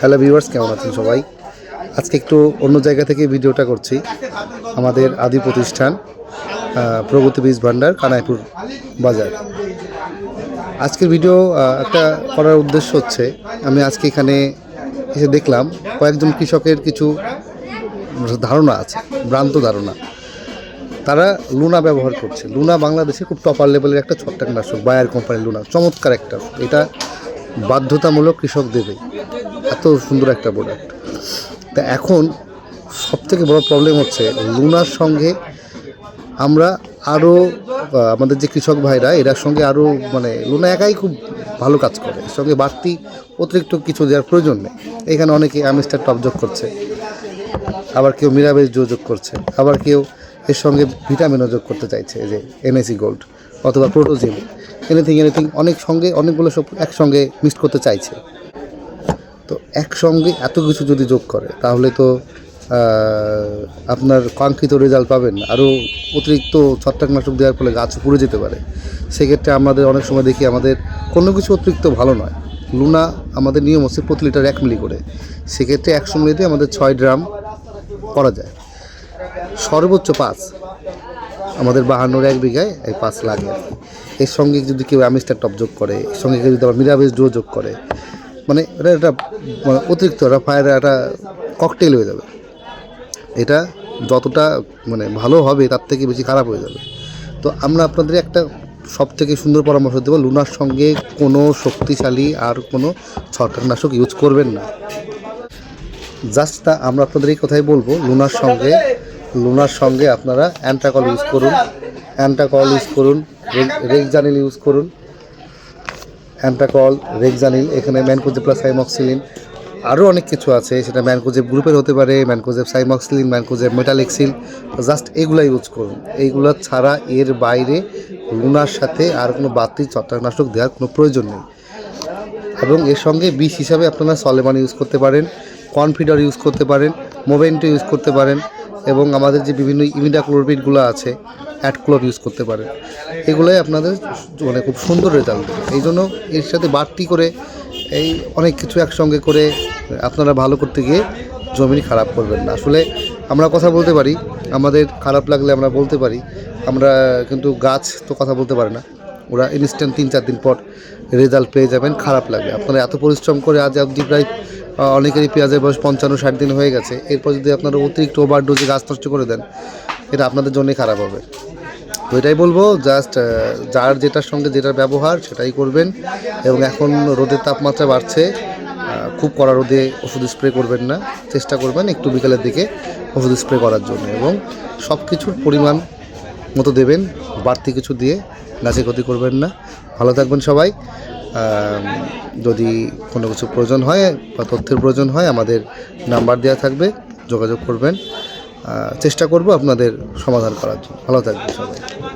Hello viewers কেমন আছেন সবাই? আজকে একটু অন্য জায়গা থেকে ভিডিওটা করছি। আমাদের আদি প্রতিষ্ঠান প্রগতি বীজ ভান্ডার, কানাইপুর বাজার। আজকের ভিডিও একটা করার উদ্দেশ্য হচ্ছে, আমি আজকে এখানে এসে দেখলাম, কয়েকজন কৃষকের কিছু ধারণা আছে, ভ্রান্ত ধারণা। তারা লুনা ব্যবহার করছে। লুনা বাংলাদেশে খুব টপার লেভেলের একটা ছত্রাকনাশক বায়ার কোম্পানির লুনা, চমৎকার একটা। এটা বাধ্যতামূলক কৃষক দেবে। এত সুন্দর একটা প্রোডাক্ট তা এখন সব থেকে বড় প্রবলেম হচ্ছে লুনার সঙ্গে আমরা আরও আমাদের যে কৃষক ভাইরা এরার সঙ্গে আরও মানে লুনা একাই খুব ভালো কাজ করে। এর সঙ্গে বাড়তি অতিরিক্ত কিছু দেওয়ার প্রয়োজন নেই। এখানে অনেকে আমিস্টার টপ যোগ করছে। আবার কেউ মিরাবেজ যোগ করছে, আবার কেউ এর সঙ্গে ভিটামিনও যোগ করতে চাইছে যে এনএসি গোল্ড অথবা প্রোটোজিম এনিথিং এনিথিং অনেক সঙ্গে, অনেকগুলো সব একসঙ্গে মিক্স করতে চাইছে। তো একসঙ্গে এত কিছু যদি যোগ করে, তাহলে তো আপনার কাঙ্ক্ষিত রেজাল্ট পাবেন। আরও অতিরিক্ত ছত্রাকনাশক দেওয়ার ফলে গাছ পুড়ে যেতে পারে। সেক্ষেত্রে আমাদের অনেক সময় দেখি আমাদের কোনো কিছু অতিরিক্ত ভালো নয়। লুনা আমাদের নিয়ম হচ্ছে প্রতি লিটার এক মিলি করে। সেক্ষেত্রে একশো মিলিতে আমাদের ছয় ড্রাম করা যায়। সর্বোচ্চ পাঁচ। আমাদের বাহান্নর এক বিঘায় এই পাঁচ লাগে। এর সঙ্গে যদি কেউ আমিস্টার টপ যোগ করে, এর সঙ্গে কেউ যদি আবার মিরাবেজ ডো যোগ করে মানে এটা একটা মানে অতিরিক্ত একটা ফায়ার একটা ককটেল হয়ে যাবে। এটা যতটা মানে ভালো হবে, তার থেকে বেশি খারাপ হয়ে যাবে। তো আমরা আপনাদের একটা সব থেকে সুন্দর পরামর্শ দেবো, লুনার সঙ্গে কোনো শক্তিশালী আর কোনো ছত্রাকনাশক ইউজ করবেন না। জাস্ট তা আমরা আপনাদের এই কথাই বলব, লুনার সঙ্গে লুনার সঙ্গে আপনারা অ্যান্টাকল ইউজ করুন, অ্যান্টাকল ইউজ করুন রেগজানিল ইউজ করুন, অ্যান্টাকল, রেগজানিল, এখানে ম্যানকোজে প্লাস সাইমক্সিলিন আরও অনেক কিছু আছে, সেটা ম্যানকোজেব গ্রুপের হতে পারে, mancozeb cymoxanil, mancozeb metalaxyl just এগুলো ইউজ করুন। এইগুলো ছাড়া এর বাইরে লুনার সাথে আর কোনো বাড়তি ছত্রাকনাশক দেওয়ার কোনো প্রয়োজন নেই। এবং এর সঙ্গে বিষ হিসাবে আপনারা সলেমান ইউজ করতে পারেন কনফিডার ইউজ করতে পারেন মোভেন্টো ইউজ করতে পারেন এবং আমাদের যে বিভিন্ন ইমিডাক্লোরবিটগুলো আছে অ্যাডক্লোর ইউজ করতে পারেন। এগুলোই আপনাদের মানে খুব সুন্দর রেজাল্ট দেবে এই জন্য এর সাথে বাড়তি করে এই অনেক কিছু একসঙ্গে করে আপনারা ভালো করতে গিয়ে জমি খারাপ করবেন না। আসলে আমরা কথা বলতে পারি, আমাদের খারাপ লাগলে আমরা বলতে পারি, আমরা কিন্তু গাছ তো কথা বলতে পারে না। ওরা ইনস্ট্যান্ট তিন চার দিন পর রেজাল্ট পেয়ে যাবেন, খারাপ লাগবে। আপনারা এত পরিশ্রম করে আজ অবধি প্রায় অনেকেরই পেঁয়াজের বয়স পঞ্চান্ন, ষাট দিন হয়ে গেছে। এরপর যদি আপনারা অতিরিক্ত ওভারডোজে গাছ নষ্ট করে দেন, এটা আপনাদের জন্যই খারাপ হবে। তো এটাই বলব জাস্ট যার যেটার সঙ্গে যেটার ব্যবহার, সেটাই করবেন। এবং এখন রোদের তাপমাত্রা বাড়ছে খুব কড়া রোদে ওষুধ স্প্রে করবেন না। চেষ্টা করবেন একটু বিকালের দিকে ওষুধ স্প্রে করার জন্য। এবং সব কিছুর পরিমাণ মতো দেবেন, বাড়তি কিছু দিয়ে, গাছে ক্ষতি করবেন না। ভালো থাকবেন সবাই। যদি কোনো কিছু প্রয়োজন হয় বা তথ্যের প্রয়োজন হয়, আমাদের নাম্বার দেওয়া থাকবে, যোগাযোগ করবেন। চেষ্টা করব আপনাদের সমাধান করার জন্য। ভালো থাকবেন সবাই।